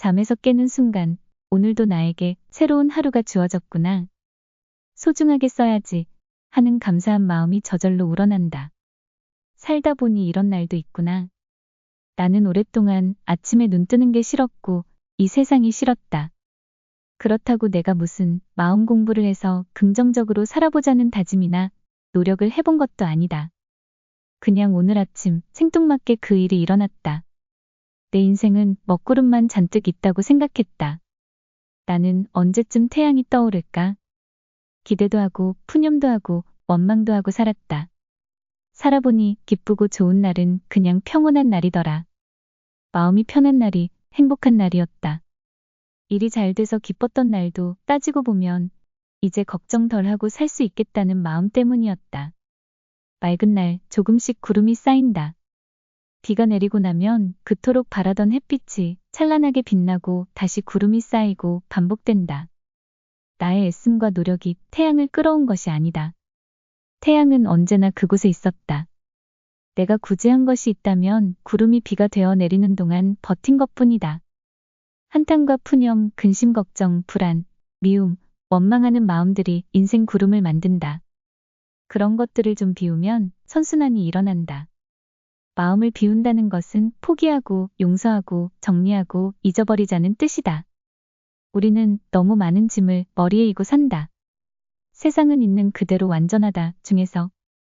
잠에서 깨는 순간 오늘도 나에게 새로운 하루가 주어졌구나. 소중하게 써야지 하는 감사한 마음이 저절로 우러난다. 살다 보니 이런 날도 있구나. 나는 오랫동안 아침에 눈 뜨는 게 싫었고 이 세상이 싫었다. 그렇다고 내가 무슨 마음 공부를 해서 긍정적으로 살아보자는 다짐이나 노력을 해본 것도 아니다. 그냥 오늘 아침 생뚱맞게 그 일이 일어났다. 내 인생은 먹구름만 잔뜩 있다고 생각했다. 나는 언제쯤 태양이 떠오를까? 기대도 하고 푸념도 하고 원망도 하고 살았다. 살아보니 기쁘고 좋은 날은 그냥 평온한 날이더라. 마음이 편한 날이 행복한 날이었다. 일이 잘 돼서 기뻤던 날도 따지고 보면 이제 걱정 덜 하고 살 수 있겠다는 마음 때문이었다. 맑은 날 조금씩 구름이 쌓인다. 비가 내리고 나면 그토록 바라던 햇빛이 찬란하게 빛나고 다시 구름이 쌓이고 반복된다. 나의 애씀과 노력이 태양을 끌어온 것이 아니다. 태양은 언제나 그곳에 있었다. 내가 굳이 한 것이 있다면 구름이 비가 되어 내리는 동안 버틴 것 뿐이다. 한탄과 푸념, 근심, 걱정, 불안, 미움, 원망하는 마음들이 인생 구름을 만든다. 그런 것들을 좀 비우면 선순환이 일어난다. 마음을 비운다는 것은 포기하고 용서하고 정리하고 잊어버리자는 뜻이다. 우리는 너무 많은 짐을 머리에 이고 산다. 세상은 있는 그대로 완전하다 중에서